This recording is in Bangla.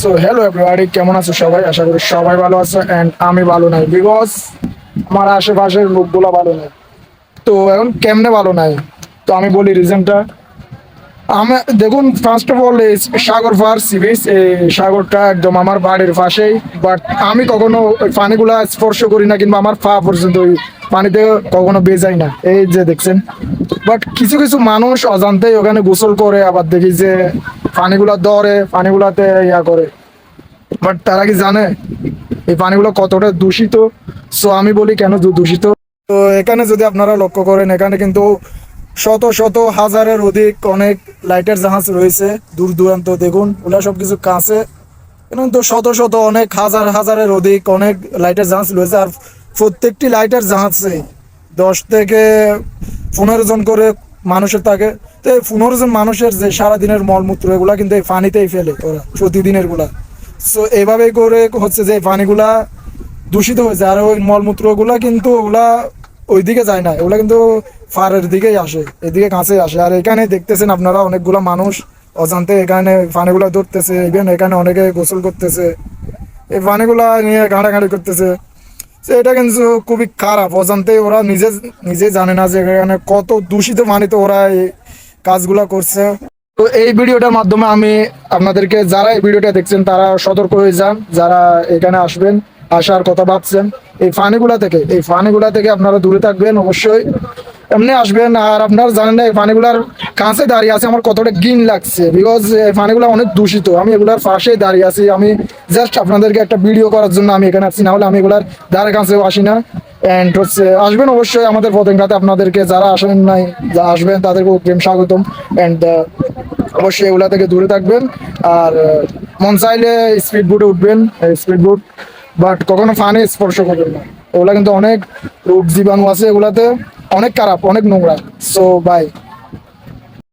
সো হ্যালো এভরিবাডি কেমন আছো সবাই? আশা করি সবাই ভালো আছে অ্যান্ড আমি ভালো নাই। বিকজ আমার আশেপাশের লোকগুলো ভালো নাই। তো এখন কেমনে ভালো নাই? তো আমি বলি রিজনটা আমি, দেখুন ফার্স্ট অফ অল এই সাগর ফার সি এই সাগরটা একদম আমার বাড়ির পাশেই। বাট আমি কখনো ওই পানিগুলা স্পর্শ করি না, কিংবা আমার পা পর্যন্ত ওই পানিতে কখনো বেজাই না। এই যে দেখছেন। বাট কিছু কিছু মানুষ অজান্তেই ওখানে গোসল করে, আবার দেখি যে পানিগুলা দরে পানিগুলাতে ইয়া করে। বাট তারা কি জানে? এই পানিগুলো কতটা দূষিত? সো আমি বলি, কেন দূষিত? তো এখানে যদি আপনারা লক্ষ্য করেন, এখানে কিন্তু শত শত, হাজারের অধিক অনেক লাইটের জাহাজ রয়েছে দূর দূরান্ত। দেখুন, ওগুলা সব কিছু। কাছে কিন্তু শত শত অনেক হাজার, হাজারের অধিক অনেক লাইটের জাহাজ রয়েছে। আর প্রত্যেকটি লাইটের জাহাজে দশ থেকে পনেরো জন করে মানুষের থাকে। তো এই পনেরো জন মানুষের যে সারাদিনের মলমূত্র, এগুলা কিন্তু এই পানিতেই ফেলে ওরা প্রতিদিনেরগুলা সো এভাবে করে হচ্ছে যে পানিগুলা দূষিত হয়েছে। আর ওই মলমূত্রগুলা কিন্তু ওগুলা ওইদিকে যায় না ওগুলা কিন্তু ফারের দিকেই আসে, এদিকে কাছে আসে। আর এখানে দেখতেছেন আপনারা অনেকগুলা মানুষ অজান্তে এখানে পানিগুলা ধরতেছে ইভেন এখানে অনেকে গোসল করতেছে, এই পানিগুলা নিয়ে ঘাঁটাঘাঁটি করতেছে। তো এটা কিন্তু খুবই খারাপ। অজান্তে ওরা নিজে নিজে জানে না যে এখানে কত দূষিত পানিতে ওরা কাজগুলা করছে। তো এই ভিডিওটার মাধ্যমে আমি আপনাদেরকে যারা এই ভিডিওটা দেখছেন, তারা সতর্ক হয়ে যান, যারা এখানে আসবেন, আসার কথা ভাবছেন। এই ফানিগুলা থেকে, এই ফানিগুলা থেকে আপনারা দূরে থাকবেন অবশ্যই। এমনি আসবেন, আর আপনারা জানেন না, এই পানিগুলার কাছে দাঁড়িয়ে আছে, আমার কতটা গিন লাগছে। বিকজ এই পানিগুলো অনেক দূষিত, আমি এগুলার পাশেই দাঁড়িয়ে আছি। আমি জাস্ট আপনাদেরকে একটা ভিডিও করার জন্য আমি এখানে আসছি না হলে আমি এগুলার ধারে কাছেও আসি না। অ্যান্ড হচ্ছে আসবেন অবশ্যই আমাদের পতেঙ্গাতে আপনাদেরকে যারা আসেন নাই, যা আসবেন, তাদেরকে অগ্রিম স্বাগতম। অ্যান্ড অবশ্যই এগুলা থেকে দূরে থাকবেন। আর মন চাইলে স্পিড বোটে উঠবেন। স্পিড বোট বাট কখনো ফানে স্পর্শ করবেন না। ওগুলা কিন্তু অনেক রোগ জীবাণু আছে এগুলাতে। অনেক খারাপ, অনেক নোংরা। So by